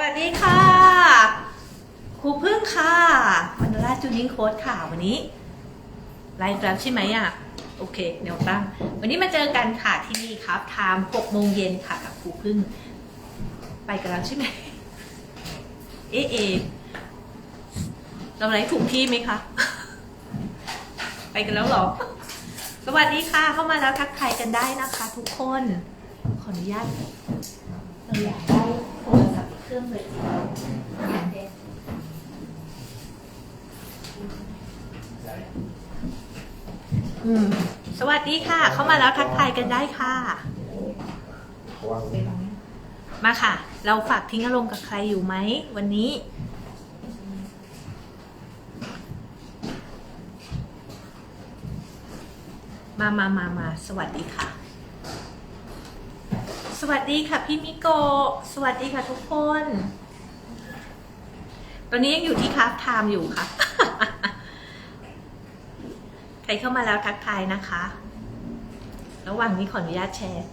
วัสดีค่ะ ครูพึ่งค่ะวันดราจูนิ่งโค้ดค่ะวันนี้ไลฟ์แล้วใช่ไหมอะ โอเค เดี๋ยวตั้ง วันนี้มาเจอกันค่ะที่นี่ครับไทม์หกโมงเย็นค่ะกับครูพึ่ง ไปกันแล้วใช่ไหม เอเอเราไลฟ์ถูกที่ไหมคะ ไปกันแล้วหรอ สวัสดีค่ะ เข้ามาแล้วทักทายกันได้นะคะ ทุกคน ขออนุญาตเราอยากได้โทรศัพท์ รื่อง เลยอืมสวัสดีค่ะ เข้ามาแล้วทักทายกันได้ค่ะ มาค่ะ เราฝากทิ้งอารมณ์กับใครอยู่ไหม วันนี้ มามามามาสวัสดีค่ะ สวัสดีค่ะพี่มิโก สวัสดีค่ะทุกคน ตอนนี้ยังอยู่ที่คราฟไทม์อยู่ค่ะ ใครเข้ามาแล้วทักทายนะคะ ระหว่างนี้ขออนุญาตแชร์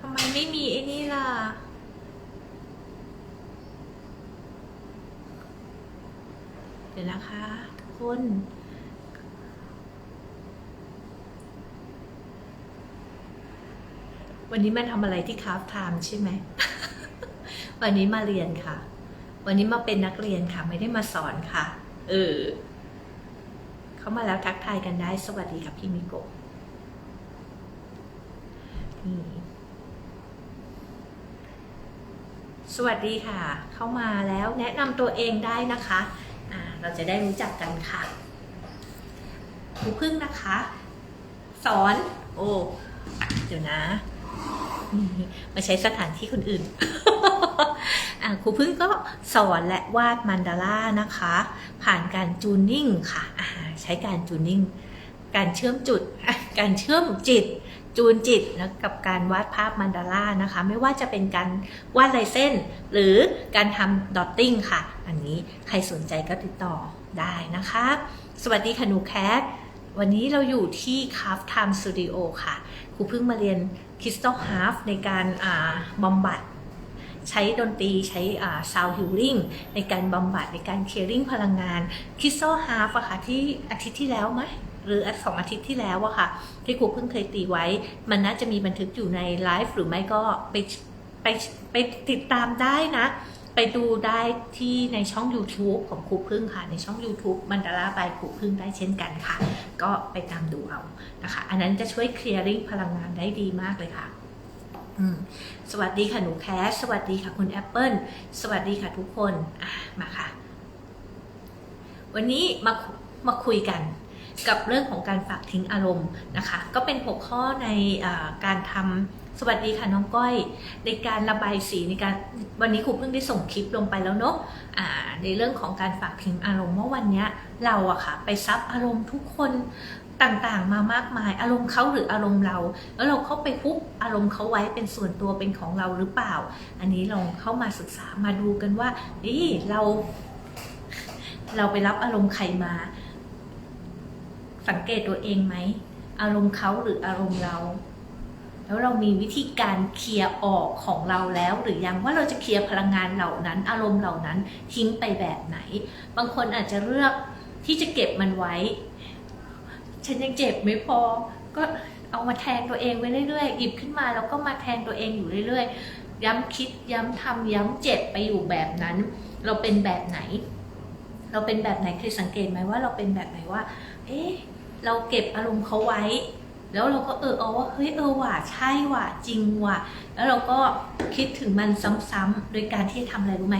ทำไมไม่มีไอ้นี่ล่ะเดี๋ยวนะคะ ทุกคน วันนี้มาทำอะไรที่คราฟไทม์ใช่ไหม วันนี้มาเรียนค่ะ วันนี้มาเป็นนักเรียนค่ะ ไม่ได้มาสอนค่ะ เออ เข้ามาแล้วทักทายกันได้ สวัสดีค่ะพี่มิโกะนี่สวัสดีค่ะ เข้ามาแล้วแนะนำตัวเองได้นะคะอ่าเราจะได้รู้จักกันค่ะครูพึ่งนะคะ สอน โอ้ เดี๋ยวนะ มาใช้สถานที่คนอื่นครูพึ่งก็สอนและวาดมันดาร่านะคะ ผ่านการจูนนิ่งค่ะใช้การจูนนิ่ง การเชื่อมจุด การเชื่อมจิต จูนจิตแล้วกับการวาดภาพมันดาร่านะคะ ไม่ว่าจะเป็นการวาดลายเส้น หรือการทำดอตติ้งค่ะ อันนี้ใครสนใจก็ติดต่อได้นะคะ สวัสดีค่ะหนูแคท วันนี้เราอยู่ที่ Craft Time Studio ค่ะ ครูเพิ่งมาเรียน Crystal Half ในการบำบัด ใช้ดนตรีใช้อ่า Sound Healing ในการบำบัดในการ Clearing พลังงาน Crystal Half อะค่ะที่อาทิตย์ที่แล้วไหมหรือสองอาทิตย์ที่แล้วอะค่ะ ที่ครูเพิ่งเคยตีไว้ มันน่าจะมีบันทึกอยู่ในไลฟ์หรือไม่ก็ไปไปไปติดตามได้นะ ไปดูได้ที่ในช่อง YouTube ของครูพึ่งค่ะ ในช่อง YouTube มันดาราบายครูพึ่งได้เช่นกันค่ะ ก็ไปตามดูเอานะคะ อันนั้นจะช่วยเคลียร์ริ่งพลังงานได้ดีมากเลยค่ะสวัสดีค่ะหนูแคสสวัสดีค่ะคุณแอปเปิลสวัสดีค่ะทุกคนมาค่ะ วันนี้มามาคุยกันกับเรื่องของการฝากทิ้งอารมณ์นะคะ ก็เป็นหัวข้อในอการทำ สวัสดีค่ะน้องก้อย ในการระบายสีในการวันนี้ครูเพิ่งได้ส่งคลิปลงไปแล้วเนาะในเรื่องของการฝากทิ้งอารมณ์เมื่อวันเนี้ยเราอะค่ะ ไปซับอารมณ์ทุกคนต่างๆ มามากมาย อารมณ์เขาหรืออารมณ์เรา แล้วเราเข้าไปปุ๊บอารมณ์เขาไว้เป็นส่วนตัวเป็นของเราหรือเปล่า อันนี้ลองเข้ามาศึกษามาดูกันว่านี่เรา เราไปรับอารมณ์ใครมา สังเกตตัวเองไหมอารมณ์เขาหรืออารมณ์เรา แล้วเรามีวิธีการเคลียร์ออกของเราแล้ว หรือยังว่าเราจะเคลียร์พลังงานเหล่านั้น อารมณ์เหล่านั้นทิ้งไปแบบไหน บางคนอาจจะเลือกที่จะเก็บมันไว้ ฉันยังเจ็บไม่พอ ก็เอามาแทงตัวเองไว้เรื่อยๆหยิบขึ้นมาแล้วก็มาแทงตัวเองอยู่เรื่อยๆ ย้ำคิดย้ำทำย้ำเจ็บไปอยู่แบบนั้น เราเป็นแบบไหน เราเป็นแบบไหนเคยสังเกตไหมว่าเราเป็นแบบไหนว่า เอ๊ะเราเก็บอารมณ์เขาไว้ แล้วเราก็เออเอาว่าเฮ้ยเออว่ะใช่ว่ะจริงว่ะแล้วเราก็คิดถึงมันซ้ำๆโดยการที่ทำอะไรรู้ไหม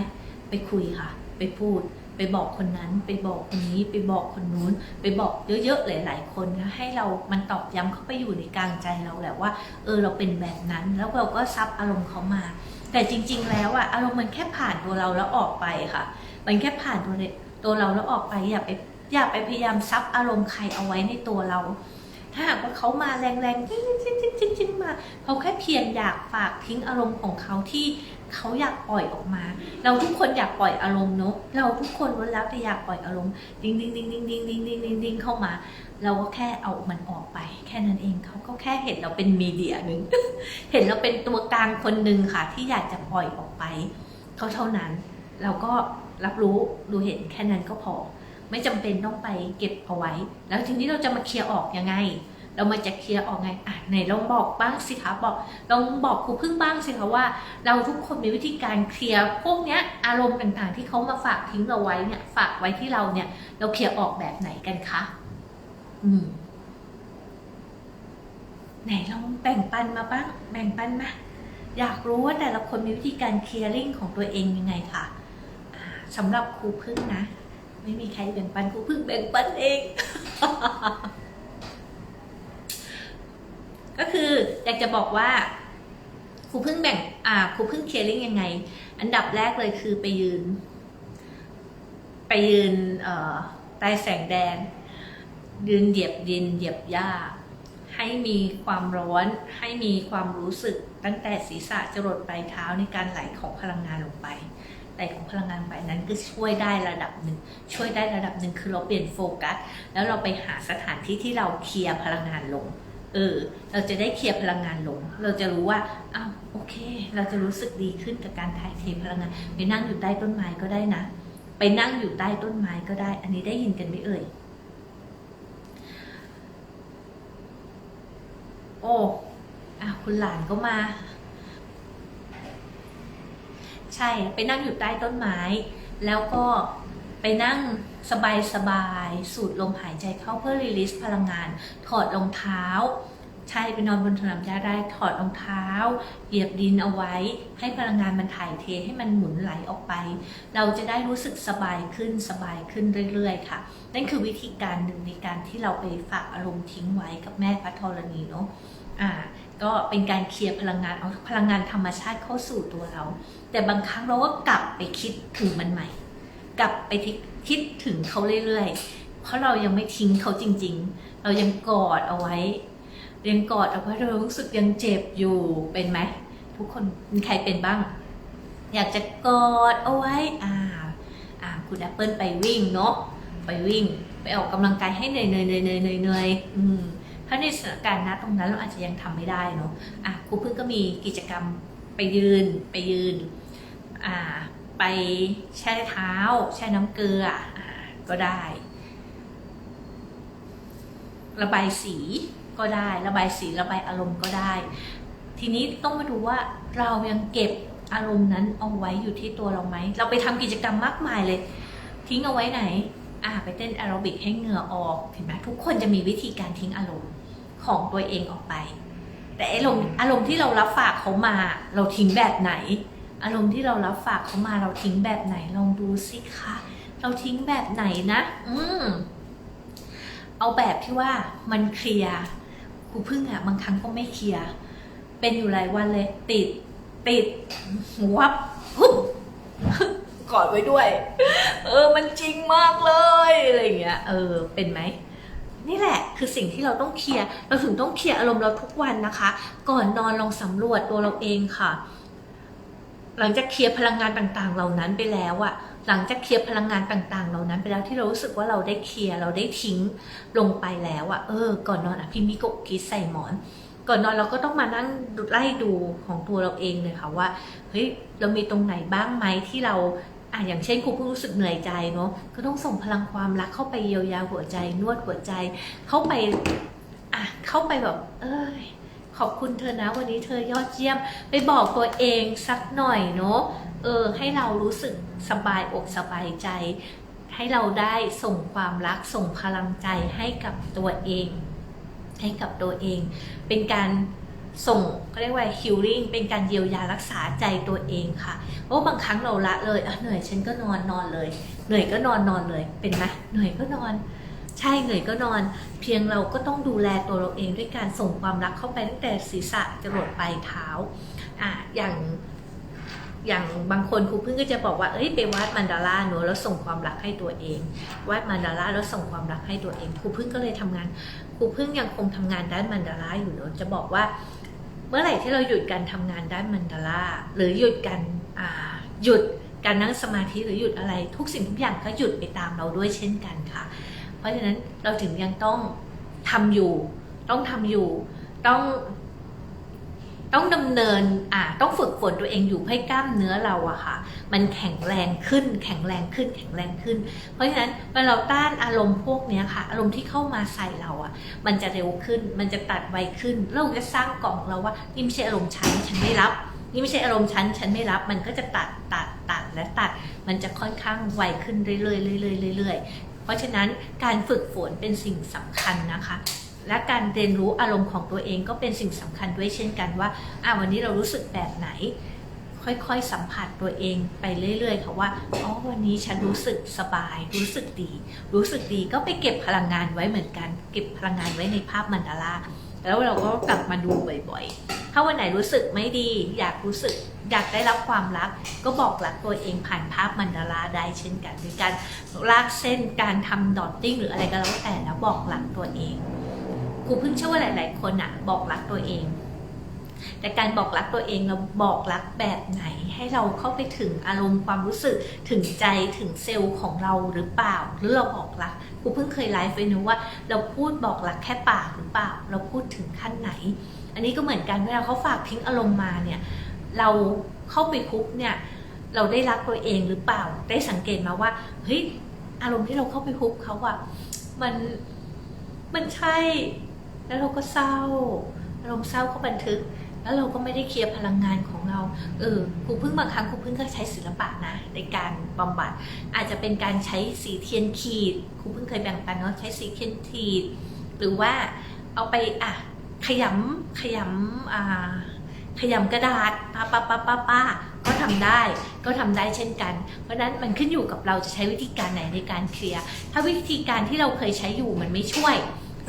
ไปคุยค่ะ ไปพูด ไปบอกคนนั้น ไปบอกคนนี้ ไปบอกคนนู้น ไปบอกเยอะๆหลายๆคนนะให้เรามันตอกย้ำเข้าไปอยู่ในกลางใจเราแหละว่า เออเราเป็นแบบนั้น แล้วเราก็ซับอารมณ์เขามา แต่จริง ๆ แล้วอะอารมณ์มันแค่ผ่านตัวเราแล้วออกไปค่ะ มันแค่ผ่านตัวในตัวเราแล้วออกไปอย่าไปอย่าไปพยายามซับอารมณ์ใครเอาไว้ในตัวเรา ถ้าหากว่าเขามาแรงๆจิ้งจิ้งจิ้งจิ้งจิ้งมาเขาแค่เพียงอยากฝากทิ้งอารมณ์ของเขาที่เขาอยากปล่อยออกมา เราทุกคนอยากปล่อยอารมณ์เนอะเราทุกคนล้วนแล้วแต่อยากปล่อยอารมณ์ดิ้งดิ้งดิ้งดิ้งดิ้งดิ้งดิ้งดิ้งดิ้งเข้ามา เราก็แค่เอามันออกไป แค่นั้นเองเขาก็แค่เห็นเราเป็นมีเดียหนึ่งเห็นเราเป็นตัวกลางคนหนึ่งค่ะ ที่อยากจะปล่อยออกไปเขาเท่านั้น เราก็รับรู้ดูเห็นแค่นั้นก็พอ ไม่จำเป็นต้องไปเก็บเอาไว้ แล้วทีนี้เราจะมาเคลียร์ออกยังไง เรามาจะเคลียร์ออกไงอะไหนลองบอกบ้างสิคะบอกลองบอกครูพึ่งบ้างสิคะว่า เราทุกคนมีวิธีการเคลียร์พวกเนี้ยอารมณ์ต่างๆ ที่เขามาฝากทิ้งเราไว้เนี่ยฝากไว้ที่เราเนี่ย เราเคลียร์ออกแบบไหนกันคะอืมไหนลองแบ่งปันมาบ้าง แบ่งปันมาอยากรู้ว่าแต่ละคนมีวิธีการเคลียร์ริ่งของตัวเองยังไงค่ะอ่าสำหรับครูพึ่งนะ ไม่มีใครแบ่งปันครูพึ่งแบ่งปันเอง ก็คืออยากจะบอกว่าครูเพึ่งแบ่ง อ่าครูเพึ่งเคลียร์ริ่งยังไง อันดับแรกเลยคือไปยืน ไปยืน เอ่อใต้แสงแดดยืนเหยียบดินเหยียบหญ้า ให้มีความร้อน ให้มีความรู้สึกตั้งแต่ศีรษะจรดปลายเท้าในการไหลของพลังงานลงไป ไหลของพลังงานไปนั้นก็ช่วยได้ระดับหนึ่ง ช่วยได้ระดับหนึ่งคือเราเปลี่ยนโฟกัส แล้วเราไปหาสถานที่ที่เราเคลียร์พลังงานลง เออ เราจะได้เคลียร์พลังงานลง เราจะรู้ว่าอ้าวโอเค เราจะรู้สึกดีขึ้นกับการถ่ายเทพลังงานไปนั่งอยู่ใต้ต้นไม้ก็ได้นะ ไปนั่งอยู่ใต้ต้นไม้ก็ได้ อันนี้ได้ยินกันไหมเอ่ยโอ้อะคุณหลานก็มา ใช่ไปนั่งอยู่ใต้ต้นไม้ แล้วก็ไปนั่งสบายสบายๆสูดลมหายใจเข้าเพื่อรีลิสพลังงาน ถอดรองเท้า ใช่ไปนอนบนสนามหญ้าได้ถอดรองเท้า เหยียบดินเอาไว้ ให้พลังงานมันถ่ายเทให้มันหมุนไหลออกไป เราจะได้รู้สึกสบายขึ้นสบายขึ้นเรื่อยๆค่ะ นั่นคือวิธีการหนึ่งในการที่เราไปฝากอารมณ์ทิ้งไว้กับแม่พระธรณีเนาะอ่า ก็เป็นการเคลียร์พลังงานเอาพลังงานธรรมชาติเข้าสู่ตัวเรา แต่บางครั้งเราก็กลับไปคิดถึงมันใหม่ กลับไปคิดถึงเขาเรื่อยๆ เพราะเรายังไม่ทิ้งเขาจริง ๆ เรายังกอดเอาไว้ยังกอดเอาไว้เรารู้สึกยังเจ็บอยู่เป็นไหมทุกคนมีใครเป็นบ้าง อยากจะกอดเอาไว้อ่าอ่าคุณแอปเปิลไปวิ่งเนาะไปวิ่ง ไปออกกำลังกายให้เหนื่อยเหนื่อยเหนื่อยเหนื่อยเหนื่อยเหนื่อยอืม ถ้าในสถานการณ์นะตรงนั้นเราอาจจะยังทำไม่ได้เนาะอะครูพึ่งก็มีกิจกรรมไปยืนไปยืนอ่าไปแช่เท้า แช่น้ำเกลืออ่าก็ได้ ระบายสีก็ได้ ระบายสีระบายอารมณ์ก็ได้ ทีนี้ต้องมาดูว่าเรายังเก็บอารมณ์นั้นเอาไว้อยู่ที่ตัวเราไหม เราไปทำกิจกรรมมากมายเลย ทิ้งเอาไว้ไหน อ่าไปเต้นแอโรบิกให้เหงื่อออกเห็นไหมทุกคนจะมีวิธีการทิ้งอารมณ์ ของตัวเองออกไป แต่อารมณ์อารมณ์ที่เรารับฝากเขามา เราทิ้งแบบไหน อารมณ์ที่เรารับฝากเขามาเราทิ้งแบบไหนลองดูสิคะเราทิ้งแบบไหนนะ อืมเอาแบบที่ว่ามันเคลียร์ครูพึ่งอะบางครั้งก็ไม่เคลียร์เป็นอยู่หลายวันเลย ติด ติดวับปุ๊บกอดไว้ด้วย เออ มันจริงมากเลยอะไรอย่างเงี้ย เออ เป็นไหม นี่แหละคือสิ่งที่เราต้องเคลียร์เราถึงต้องเคลียร์อารมณ์เราทุกวันนะคะ ก่อนนอนลองสำรวจตัวเราเองค่ะ หลังจากเคลียร์พลังงานต่างๆ เหล่านั้นไปแล้วอะหลังจากเคลียร์พลังงานต่างๆ เหล่านั้นไปแล้วที่เรารู้สึกว่าเราได้เคลียร์เราได้ทิ้งลงไปแล้วอะเออ ก่อนนอนอะพี่มิโกะกรีดใส่หมอนก่อนนอนเราก็ต้องมานั่งไล่ดูของตัวเราเองเลยค่ะว่าเฮ้ยเรามีตรงไหนบ้างไหมที่เรา อะอย่างเช่นครูเพิ่งรู้สึกเหนื่อยใจเนาะก็ต้องส่งพลังความรักเข้าไปเยียวยาหัวใจ นวดหัวใจ เข้าไปอะเข้าไปแบบ เอ้ยขอบคุณเธอนะวันนี้เธอยอดเยี่ยม ไปบอกตัวเองสักหน่อยเนาะเออ ให้เรารู้สึกสบายอกสบายใจ ให้เราได้ส่งความรักส่งพลังใจให้กับตัวเอง ให้กับตัวเอง เป็นการ ส่งเขาเรียกว่า healing เป็นการเยียวยารักษาใจตัวเองค่ะเพราะบางครั้งเราละเลยอะเหนื่อยฉันก็นอนนอนเลย เหนื่อยก็นอนนอนเลยเป็นไหมเหนื่อยก็นอน ใช่เหนื่อยก็นอน เพียงเราก็ต้องดูแลตัวเราเองด้วยการส่งความรักเข้าไปตั้งแต่ศีรษะจรดปลายเท้าอะอย่างอย่างบางคนครูพึ่งก็จะบอกว่า เอ้ยไปวาดมันดาราเนอะแล้วส่งความรักให้ตัวเอง วาดมันดาราแล้วส่งความรักให้ตัวเอง ครูพึ่งก็เลยทำงาน ครูพึ่งยังคงทำงานด้านมันดาราอยู่เนอะจะบอกว่า เมื่อไหร่ที่เราหยุดการทำงานด้านมันดาราหรือหยุดการหยุดการนั่งสมาธิหรือหยุดอะไรทุกสิ่งทุกอย่างก็หยุดไปตามเราด้วยเช่นกันค่ะ เพราะฉะนั้นเราถึงยังต้องทำอยู่ ต้องทำอยู่ ต้อง ต้องดำเนินอ่าต้องฝึกฝนตัวเองอยู่ให้กล้ามเนื้อเราอะค่ะ มันแข็งแรงขึ้น แข็งแรงขึ้น แข็งแรงขึ้น เพราะฉะนั้นเมื่อเราต้านอารมณ์พวกเนี้ยค่ะ อารมณ์ที่เข้ามาใส่เราอะมันจะเร็วขึ้น มันจะตัดไวขึ้นเราจะสร้างกล่องเราว่านี่ไม่ใช่อารมณ์ฉันฉันไม่รับ นี่ไม่ใช่อารมณ์ฉันฉันไม่รับ มันก็จะตัดตัดตัดและตัด มันจะค่อนข้างไวขึ้นเรื่อยๆเรื่อยๆเรื่อยๆเพราะฉะนั้นการฝึกฝนเป็นสิ่งสำคัญนะคะ และการเรียนรู้อารมณ์ของตัวเองก็เป็นสิ่งสำคัญด้วยเช่นกันว่าอ่าวันนี้เรารู้สึกแบบไหน ค่อยๆสัมผัสตัวเองไปเรื่อยๆค่ะว่าอ๋อวันนี้ฉันรู้สึกสบาย รู้สึกดี รู้สึกดีก็ไปเก็บพลังงานไว้เหมือนกัน เก็บพลังงานไว้ในภาพมันดาราแล้วเราก็กลับมาดูบ่อยๆ ถ้าวันไหนรู้สึกไม่ดี อยากรู้สึกอยากได้รับความรัก ก็บอกรักตัวเองผ่านภาพมันดาราได้เช่นกันโดยการลากเส้นการทำดอทติ้งหรืออะไรก็แล้วแต่แล้วบอกรักตัวเอง ครูเพิ่งเชื่อว่าหลาย ๆ คนอะบอกรักตัวเอง แต่การบอกรักตัวเองเราบอกรักแบบไหน ให้เราเข้าไปถึงอารมณ์ความรู้สึกถึงใจถึงเซลล์ของเราหรือเปล่า หรือเราบอกรักครูเพิ่งเคยไลฟ์ไปนะว่า เราพูดบอกรักแค่ปากหรือเปล่า เราพูดถึงขั้นไหน อันนี้ก็เหมือนกันเวลาเขาฝากทิ้งอารมณ์มาเนี่ยเราเข้าไปคุกเนี่ยเราได้รักตัวเองหรือเปล่า ได้สังเกตมาว่าเฮ้ยอารมณ์ที่เราเข้าไปคุกเขาอะมันมันใช่ แล้วเราก็เศร้าอารมณ์เศร้าก็บันทึก แล้วเราก็ไม่ได้เคลียร์พลังงานของเรา เออครูพึ่งบางครั้งครูพึ่งก็ใช้ศิลปะนะ ในการบำบัด อาจจะเป็นการใช้สีเทียนขีดครูพึ่งเคยแบ่งปันเนาะใช้สีเทียนขีด หรือว่าเอาไปอะขยำขยำอ่าขยำกระดาษป้าป้าป้าป้าป้าก็ทำได้ก็ทำได้เช่นกัน เพราะนั้นมันขึ้นอยู่กับเราจะใช้วิธีการไหนในการเคลียร์ ถ้าวิธีการที่เราเคยใช้อยู่มันไม่ช่วย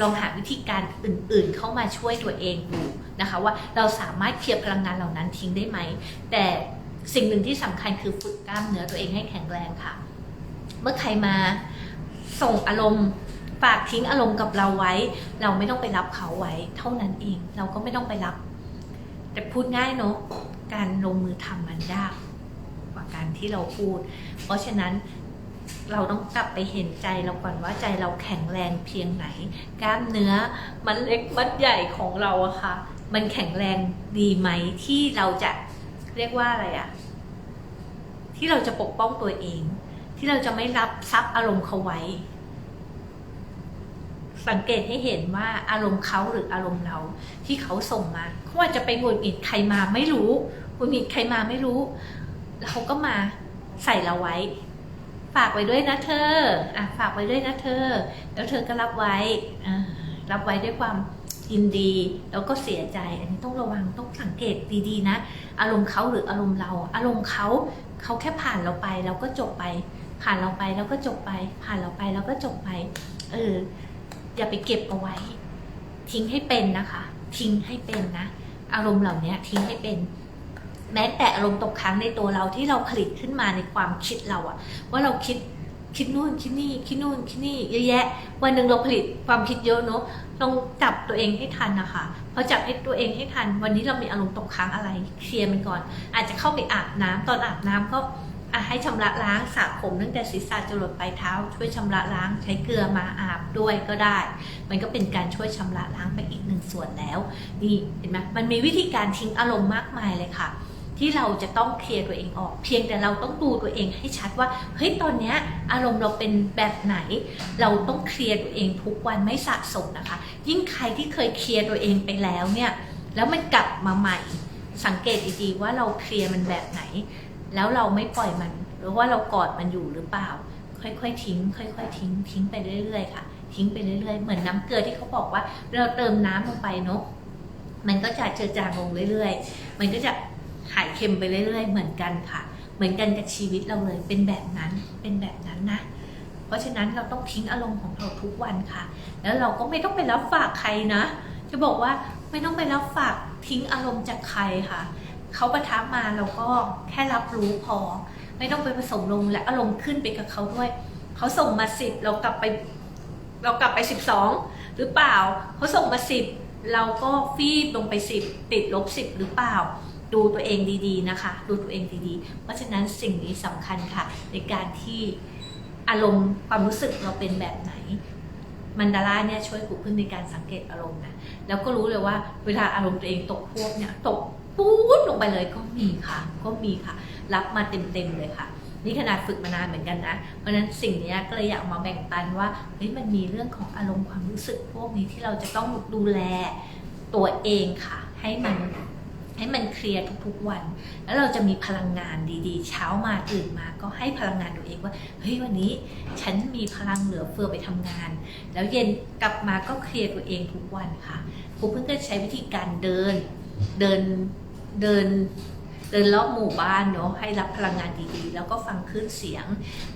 ลองหาวิธีการอื่นๆ เข้ามาช่วยตัวเองดูนะคะ ว่าเราสามารถเคลียร์พลังงานเหล่านั้นทิ้งได้ไหม แต่สิ่งหนึ่งที่สำคัญคือฝึกกล้ามเนื้อตัวเองให้แข็งแรงค่ะ เมื่อใครมาส่งอารมณ์ฝากทิ้งอารมณ์กับเราไว้ เราไม่ต้องไปรับเขาไว้ เท่านั้นเอง เราก็ไม่ต้องไปรับ แต่พูดง่ายเนอะการลงมือทำมันยากกว่าการที่เราพูด เพราะฉะนั้น เราต้องกลับไปเห็นใจเราก่อนว่าใจเราแข็งแรงเพียงไหน กล้ามเนื้อมันเล็กมันใหญ่ของเราอะค่ะ มันแข็งแรงดีไหมที่เราจะเรียกว่าอะไรอะที่เราจะปกป้องตัวเอง ที่เราจะไม่รับซับอารมณ์เขาไว้ สังเกตให้เห็นว่าอารมณ์เขาหรืออารมณ์เราที่เขาส่งมาเขาอาจจะไปหงุดหงิดใครมาไม่รู้หงุดหงิดใครมาไม่รู้แล้วเขาก็มาใส่เราไว้ ฝากไว้ด้วยนะเธออะฝากไว้ด้วยนะเธอ แล้วเธอก็รับไว้รับไว้ด้วยความยินดีแล้วก็เสียใจ อันนี้ต้องระวังต้องสังเกตดีๆนะ อารมณ์เขาหรืออารมณ์เรา อารมณ์เขาเขาแค่ผ่านเราไปเราก็จบไป ผ่านเราไปแล้วก็จบไป ผ่านเราไปแล้วก็จบไป เออ อย่าไปเก็บเอาไว้ ทิ้งให้เป็นนะคะ ทิ้งให้เป็นนะ อารมณ์เหล่านี้ทิ้งให้เป็น แม้แต่อารมณ์ตกค้างในตัวเราที่เราผลิตขึ้นมาในความคิดเราอะว่าเราคิดคิดนู่นคิดนี่คิดนู่นคิดนี่เยอะแยะ วันหนึ่งเราผลิตความคิดเยอะเนอะลองจับตัวเองให้ทันนะคะพอจับให้ตัวเองให้ทัน วันนี้เรามีอารมณ์ตกค้างอะไรเคลียร์มันก่อน อาจจะเข้าไปอาบน้ำตอนอาบน้ำก็ให้ชำระล้างสระผมตั้งแต่ศีรษะจรดปลายเท้า ช่วยชำระล้างใช้เกลือมาอาบด้วยก็ได้ มันก็เป็นการช่วยชำระล้างไปอีกหนึ่งส่วนแล้ว นี่เห็นไหมมันมีวิธีการทิ้งอารมณ์มากมายเลยค่ะ ที่เราจะต้องเคลียร์ตัวเองออก เพียงแต่เราต้องดูตัวเองให้ชัดว่าเฮ้ยตอนเนี้ยอารมณ์เราเป็นแบบไหน เราต้องเคลียร์ตัวเองทุกวันไม่สะสมนะคะ ยิ่งใครที่เคยเคลียร์ตัวเองไปแล้วเนี่ยแล้วมันกลับมาใหม่ สังเกตดีๆว่าเราเคลียร์มันแบบไหน แล้วเราไม่ปล่อยมัน หรือว่าเรากอดมันอยู่หรือเปล่า ค่อยๆทิ้ง ค่อยๆทิ้ง ทิ้งไปเรื่อยๆค่ะทิ้งไปเรื่อยๆ เหมือนน้ำเกลือที่เขาบอกว่าเราเติมน้ำลงไปเนาะ มันก็จะเจือจางลงเรื่อยๆ มันก็จะ หายเค็มไปเรื่อยๆ เหมือนกันค่ะ เหมือนกันกับชีวิตเราเลยเป็นแบบนั้นเป็นแบบนั้นนะ เพราะฉะนั้นเราต้องทิ้งอารมณ์ของเราทุกวันค่ะ แล้วเราก็ไม่ต้องไปรับฝากใครนะ จะบอกว่าไม่ต้องไปรับฝากทิ้งอารมณ์จากใครค่ะเขาประทับมาเราก็แค่รับรู้พอ ไม่ต้องไปผสมลงและอารมณ์ขึ้นไปกับเขาด้วยเขาส่งมาสิบเรากลับไป เรากลับไปสิบสองหรือเปล่าเขาส่งมาสิบเราก็ฟีดลงไปสิบติดลบสิบหรือเปล่า ดูตัวเองดีๆนะคะ ดูตัวเองดีๆ เพราะฉะนั้นสิ่งนี้สำคัญค่ะ ในการที่อารมณ์ความรู้สึกเราเป็นแบบไหน มันดาร่าเนี่ยช่วยครูพึ่งในการสังเกตอารมณ์นะแล้วก็รู้เลยว่าเวลาอารมณ์ตัวเองตกพวกเนี่ยตกปู๊ดลงไปเลยก็มีค่ะ ก็มีค่ะ รับมาเต็มๆเลยค่ะ นี่ขนาดฝึกมานานเหมือนกันนะ เพราะฉะนั้นสิ่งนี้ก็เลยอยากมาแบ่งปันว่าเฮ้ยมันมีเรื่องของอารมณ์ความรู้สึกพวกนี้ที่เราจะต้องดูแลตัวเองค่ะ ให้มัน ให้มันเคลียร์ทุกๆวัน แล้วเราจะมีพลังงานดีๆ เช้ามาตื่นมาก็ให้พลังงานตัวเองว่าเฮ้ยวันนี้ฉันมีพลังเหลือเฟือไปทำงาน แล้วเย็นกลับมาก็เคลียร์ตัวเองทุกวันค่ะครูเพิ่งก็ใช้วิธีการเดินเดินเดินเดินรอบหมู่บ้านเนาะให้รับพลังงานดีๆ แล้วก็ฟังคลื่นเสียง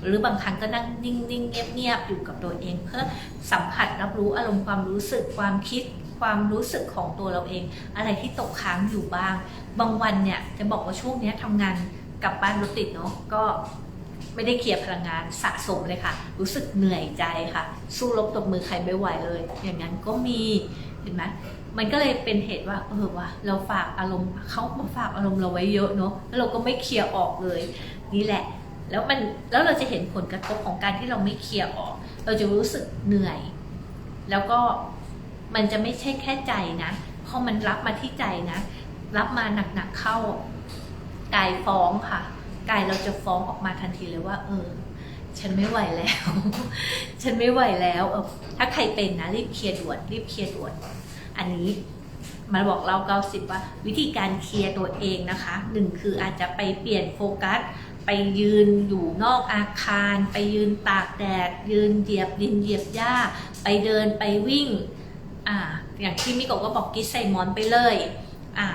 หรือบางครั้งก็นั่งนิ่งๆเงียบๆอยู่กับตัวเอง เพื่อสัมผัสรับรู้อารมณ์ความรู้สึกความคิด ความรู้สึกของตัวเราเอง อะไรที่ตกค้างอยู่บ้าง บางวันเนี่ยจะบอกว่าช่วงนี้ทำงานกลับบ้านรถติดเนาะก็ไม่ได้เคลียร์พลังงานสะสมเลยค่ะ รู้สึกเหนื่อยใจค่ะ สู้รบตบมือใครไม่ไหวเลย อย่างนั้นก็มีเห็นไหมมันก็เลยเป็นเหตุว่าเออว่าเราฝากอารมณ์เขามาฝากอารมณ์เราไว้เยอะเนาะแล้วเราก็ไม่เคลียร์ออกเลย นี่แหละ แล้วมันแล้วเราจะเห็นผลกระทบของการที่เราไม่เคลียร์ออก เราจะรู้สึกเหนื่อย แล้วก็ มันจะไม่ใช่แค่ใจนะพอมันรับมาที่ใจนะ รับมาหนักๆเข้ากายฟ้องค่ะกายเราจะฟ้องออกมาทันทีเลยว่า เออ ฉันไม่ไหวแล้ว ฉันไม่ไหวแล้วเออถ้าใครเป็นนะรีบเคลียร์ด่วน รีบเคลียร์ด่วน อันนี้มาบอกเราเก้าสิบว่า วิธีการเคลียร์ตัวเองนะคะหนึ่งคืออาจจะไปเปลี่ยนโฟกัส ไปยืนอยู่นอกอาคาร ไปยืนตากแดด ยืนเหยียบดินเหยียบหญ้า ไปเดินไปวิ่ง อ่า อย่างที่มิโกะก็บอกกิดใส่หมอนไปเลย อ่า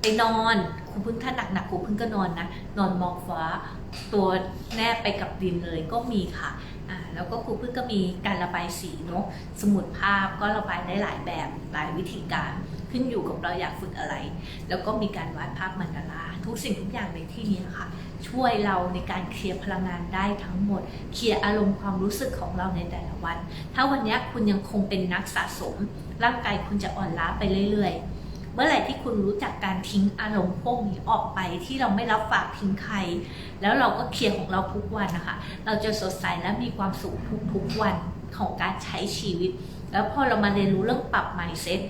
ไปนอนครูพึ่งถ้าหนักๆครูพึ่งก็นอนนะ นอนมองฟ้า ตัวแนบไปกับดินเลยก็มีค่ะอ่าแล้วก็ครูพึ่งก็มีการระบายสีเนาะสมุดภาพก็ระบายได้หลายแบบหลายวิธีการขึ้นอยู่กับเราอยากฝึกอะไร แล้วก็มีการวาดภาพมันดาราทุกสิ่งทุกอย่างในที่นี้ค่ะ ช่วยเราในการเคลียร์พลังงานได้ทั้งหมด เคลียร์อารมณ์ความรู้สึกของเราในแต่ละวัน ถ้าวันนี้คุณยังคงเป็นนักสะสม ร่างกายคุณจะอ่อนล้าไปเรื่อยๆ เมื่อไหร่ที่คุณรู้จักการทิ้งอารมณ์พวกนี้ออกไปที่เราไม่รับฝากทิ้งใคร แล้วเราก็เคลียร์ของเราทุกวันนะคะ เราจะสดใสและมีความสุขทุกๆวันของการใช้ชีวิต แล้วพอเรามาเรียนรู้เรื่องปรับ mindset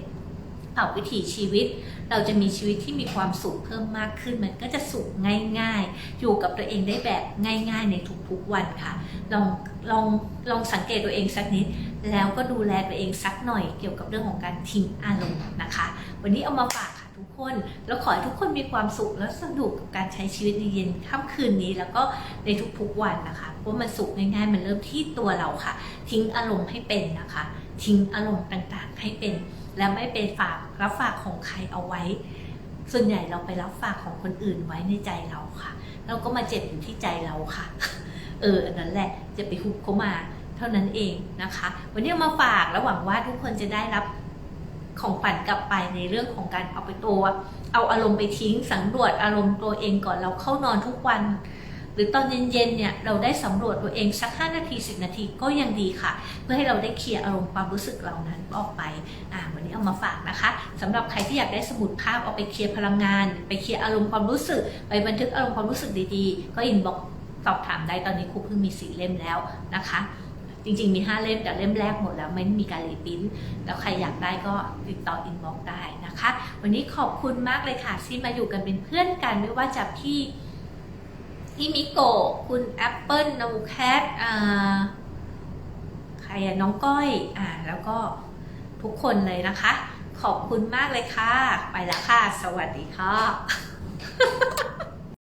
ปรับวิถีชีวิต เราจะมีชีวิตที่มีความสุขเพิ่มมากขึ้น มันก็จะสุขง่าย ๆ อยู่กับตัวเองได้แบบง่าย ๆ ในทุกๆวันค่ะ ลองลองลองสังเกตตัวเองสักนิด แล้วก็ดูแลตัวเองสักหน่อยเกี่ยวกับเรื่องของการทิ้งอารมณ์นะคะ วันนี้เอามาฝากค่ะทุกคน แล้วขอให้ทุกคนมีความสุขและสนุกกับการใช้ชีวิตในเย็นค่ำคืนนี้ แล้วก็ในทุกๆวันนะคะเพราะมันสุขง่ายๆ มันเริ่มที่ตัวเราค่ะ ทิ้งอารมณ์ให้เป็นนะคะ ทิ้งอารมณ์ต่างๆ ให้เป็น และไม่ไปฝากรับฝากของใครเอาไว้ ส่วนใหญ่เราไปรับฝากของคนอื่นไว้ในใจเราค่ะ เราก็มาเจ็บอยู่ที่ใจเราค่ะ เอออันนั้นแหละจะไปฮุบเขามาเท่านั้นเองนะคะ วันนี้มาฝากแล้วหวังว่าทุกคนจะได้รับของขวัญกลับไปในเรื่องของการเอาไปตัวเอาอารมณ์ไปทิ้งสำรวจอารมณ์ตัวเองก่อนเราเข้านอนทุกวัน หรือตอนเย็นๆเนี่ยเราได้สำรวจตัวเองสัก 5 นาที 10 นาทีก็ยังดีค่ะ เพื่อให้เราได้เคลียร์อารมณ์ความรู้สึกเหล่านั้นออกไปอ่าว เอามาฝากนะคะสำหรับใครที่อยากได้สมุดภาพเอาไปเคลียร์พลังงาน ไปเคลียร์อารมณ์ความรู้สึก ไปบันทึกอารมณ์ความรู้สึกดีๆ ก็อินบอกสอบถามได้ตอนนี้ครูเพิ่งมีสีเล่มแล้วนะคะ จริงๆมี 5 เล่มแต่เล่มแรกหมดแล้วไม่มีการรีพิมพ์แล้วใครอยากได้ก็ติดต่ออินบ็อกได้นะคะ วันนี้ขอบคุณมากเลยค่ะที่มาอยู่กันเป็นเพื่อนกันไม่ว่าจะพี่พี่มิโกคุณแอปเปิลน้องแคทอ่าใครอะน้องก้อยอ่าแล้วก็ ทุกคนเลยนะคะ ขอบคุณมากเลยค่ะ ไปแล้วค่ะ สวัสดีค่ะ